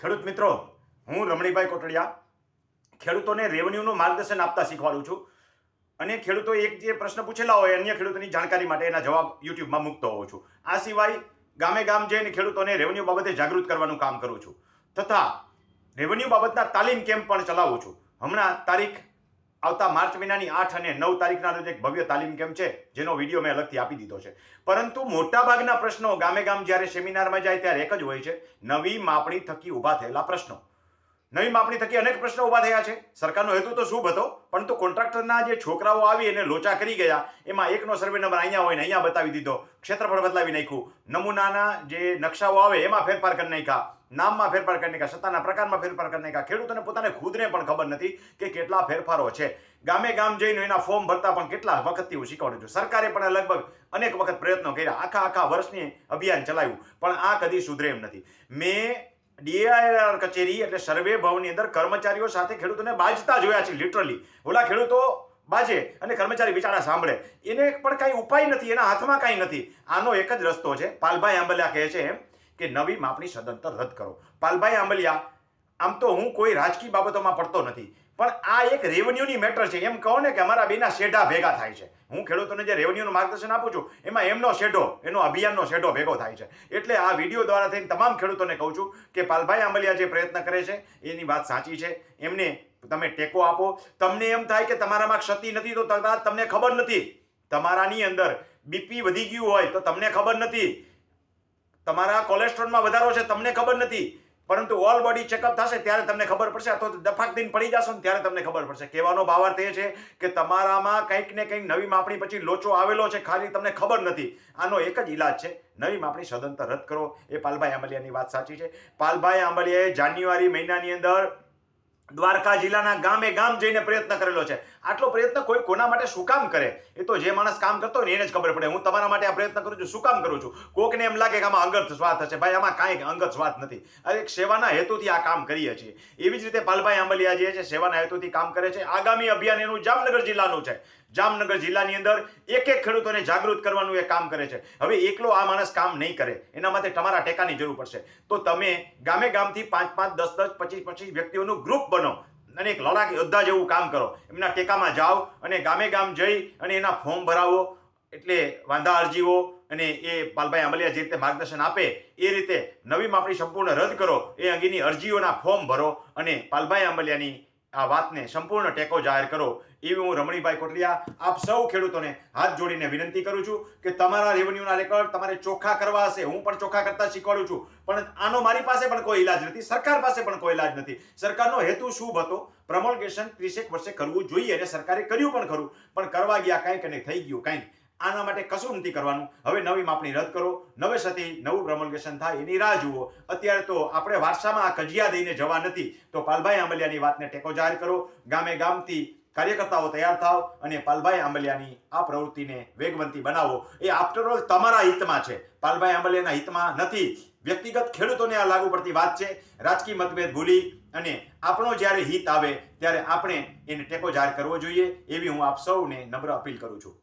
ખેડૂત મિત્રો, હું રમણીભાઈ કોટડિયા, ખેડૂતોને રેવન્યુનું માર્ગદર્શન આપતા શીખવાડું છું. અને ખેડૂતો એક જે પ્રશ્ન પૂછેલા હોય, અન્ય ખેડૂતોની જાણકારી માટે એના જવાબ યુટ્યુબમાં મૂકતો હોઉં છું. આ સિવાય ગામે ગામ જઈને ખેડૂતોને રેવન્યુ બાબતે જાગૃત કરવાનું કામ કરું છું. તથા રેવન્યુ બાબતના તાલીમ કેમ્પ પણ ચલાવું છું. હમણાં તારીખ આવતા માર્ચ મહિનાની આઠ અને નવ તારીખના રોજ એક ભવ્ય તાલીમ કેમ્પ છે, જેનો વીડિયો મેં અલગથી આપી દીધો છે. પરંતુ મોટાભાગના પ્રશ્નો ગામે ગામ જ્યારે સેમિનારમાં જાય ત્યારે એક જ હોય છે. નવી માપણી થકી ઊભા થયેલા પ્રશ્નો. નવી માપણી થકી અનેક પ્રશ્નો ઊભા થયા છે. સરકારનો હેતુ તો શુભ હતો? પરંતુ કોન્ટ્રાક્ટરના જે છોકરાઓ આવી એને લોચા કરી ગયા, એમાં એકનો સર્વે નંબર અહીંયા હોય ને અહીંયા બતાવી દીધો. ક્ષેત્રફળ બદલાવી નાખ્યું. નમૂનાના જે નકશાઓ આવે, એમાં ફેરફાર કરી નાખ્યા. નામમાં ફેરફાર કરી નાખ્યા. સત્તાના પ્રકારમાં ફેરફાર કરી નાખ્યા. ખેડૂતોને પોતાને ખુદને પણ ખબર નથી કે કેટલા ફેરફારો છે. ગામે ગામ જઈને એના ફોર્મ ભરતા પણ કેટલા વખતથી હું શીખવાડું છું. સરકારે પણ લગભગ અનેક વખત પ્રયત્નો કર્યા. આખા આખા વર્ષની અભિયાન ચલાવ્યું પણ આ કદી સુધરે એમ નથી. મેં ડીઆઈઆર કચેરી એટલે સર્વે ભવનની અંદર કર્મચારીઓ સાથે ખેડૂતોને બાજતા જોયા છે લિટરલી ઓલા ખેડૂતો બાજે અને કર્મચારી બિચારા સાંભળે. એને પણ કાંઈ ઉપાય નથી, એના હાથમાં કાંઈ નથી. આનો એક જ રસ્તો છે. પાલભાઈ આંબલિયા કહે છે એમ કે નવી માપણી સદંતર રદ કરો. પાલભાઈ આંબલિયા, આમ તો હું કોઈ રાજકીય બાબતોમાં પડતો નથી. પણ આ એક રેવન્યુની મેટર છે. એમ કહો ને કે અમારા બેના શેઢા ભેગા થાય છે. હું ખેડૂતોને જે રેવન્યુનું માર્ગદર્શન આપું છું, એમાં એમનો શેઢો, એનો અભિયાનનો શેઢો ભેગો થાય છે. એટલે આ વીડિયો દ્વારા થઈને તમામ ખેડૂતોને કહું છું કે પાલભાઈ આંબલિયા જે પ્રયત્ન કરે છે, એની વાત સાચી છે. એમને તમે ટેકો આપો. તમને એમ થાય કે તમારામાં ક્ષતિ નથી, તો કદાચ તમને ખબર નથી. તમારાની અંદર બીપી વધી ગયું હોય, તો તમને ખબર નથી. તમારા કોલેસ્ટ્રોલમાં વધારો છે, તમને ખબર નથી. પરંતુ ઓલ બોડી ચેકઅપ થશે ત્યારે તમને ખબર પડશે. અથવા દફાક દિન પડી જશો ને ત્યારે તમને ખબર પડશે. કહેવાનો ભાવાર્થ એ છે કે તમારામાં કંઈક ને કંઈક નવી માપણી પછી લોચો આવેલો છે ખાલી તમને ખબર નથી. આનો એક જ ઈલાજ છે. નવી માપણી સદંતર રદ કરો. એ પાલભાઈ આંબલિયાની વાત સાચી છે. પાલભાઈ આંબલિયાએ જાન્યુઆરી મહિનાની અંદર દ્વારકા જિલ્લાના ગામે ગામ જઈને પ્રયત્ન કરેલો છે. આટલો પ્રયત્ન કોઈ કોના માટે શું કામ કરે? એ તો જે માણસ કામ કરતો હોય એને જ ખબર પડે. હું તમારા માટે આ પ્રયત્ન કરું છું. શું કામ કરું છું? કોકને એમ લાગે કે આમાં અંગત સ્વાર્થ હશે ભાઈ, આમાં કાંઈ અંગત સ્વાર્થ નથી. અરે સેવાના હેતુથી આ કામ કરીએ છીએ. એવી જ રીતે પાલભાઈ આંબલિયા જે છે, સેવાના હેતુથી કામ કરે છે. આગામી અભિયાન એનું જામનગર જિલ્લાનું છે. જામનગર જિલ્લાની અંદર એક એક ખેડૂતોને જાગૃત કરવાનું એ કામ કરે છે. હવે એકલો આ માણસ કામ નહીં કરે. એના માટે તમારા ટેકાની જરૂર પડશે. તો તમે ગામે ગામથી પાંચ પાંચ, દસ દસ, પચીસ પચીસ વ્યક્તિઓનું ગ્રુપ બનો અને એક લડાક યોદ્ધા જેવું કામ કરો. એમના ટેકામાં જાઓ અને ગામે ગામ જઈ અને એના ફોર્મ ભરાવો. એટલે વાંધા અરજીઓ અને એ પાલભાઈ આંબલિયા જે રીતે માર્ગદર્શન આપે, એ રીતે નવી માપણી સંપૂર્ણ રદ કરો. એ અંગેની અરજીઓના ફોર્મ ભરો અને પાલભાઈ આંબલિયાની આ વાતને સંપૂર્ણ ટેકો જાહેર કરો એવી હું રમણીભાઈ કોટલિયા આપ સૌ ખેડૂતોને હાથ જોડીને વિનંતી કરું છું કે તમારા રેવન્યુના રેકોર્ડ તમારે ચોખ્ખા કરવા હશે. હું પણ ચોખ્ખા કરતા શીખવાડું છું. પણ આનો મારી પાસે પણ કોઈ ઇલાજ નથી. સરકાર પાસે પણ કોઈ ઇલાજ નથી. સરકારનો હેતુ શુભ હતો? પ્રમોલગેશન ત્રીસેક વર્ષે કરવું જોઈએ અને સરકારે કર્યું પણ ખરું. પણ કરવા ગયા કાંઈક અને થઈ ગયું કાંઈક આના માટે કશું નથી કરવાનું. હવે નવી માપણી રદ કરો. નવેસરથી નવું પ્રમોલ્ગેશન થાય, એની રાહ જુઓ. અત્યારે તો આપણે વારસામાં આ કજિયા દઈને જવા નથી. તો પાલભાઈ આંબલિયાની વાતને ટેકો જાહેર કરો. ગામે ગામથી કાર્યકર્તાઓ તૈયાર થાવ અને પાલભાઈ આંબલિયાની આ પ્રવૃત્તિને વેગવંતી બનાવો. એ આફ્ટર તમારા હિતમાં છે. પાલભાઈ આંબલિયાના હિતમાં નથી. વ્યક્તિગત ખેડૂતોને આ લાગુ પડતી વાત છે. રાજકીય મતભેદ ભૂલી અને આપણો જ્યારે હિત આવે ત્યારે આપણે એને ટેકો જાહેર કરવો જોઈએ. એવી હું આપ સૌને નમ્ર અપીલ કરું છું.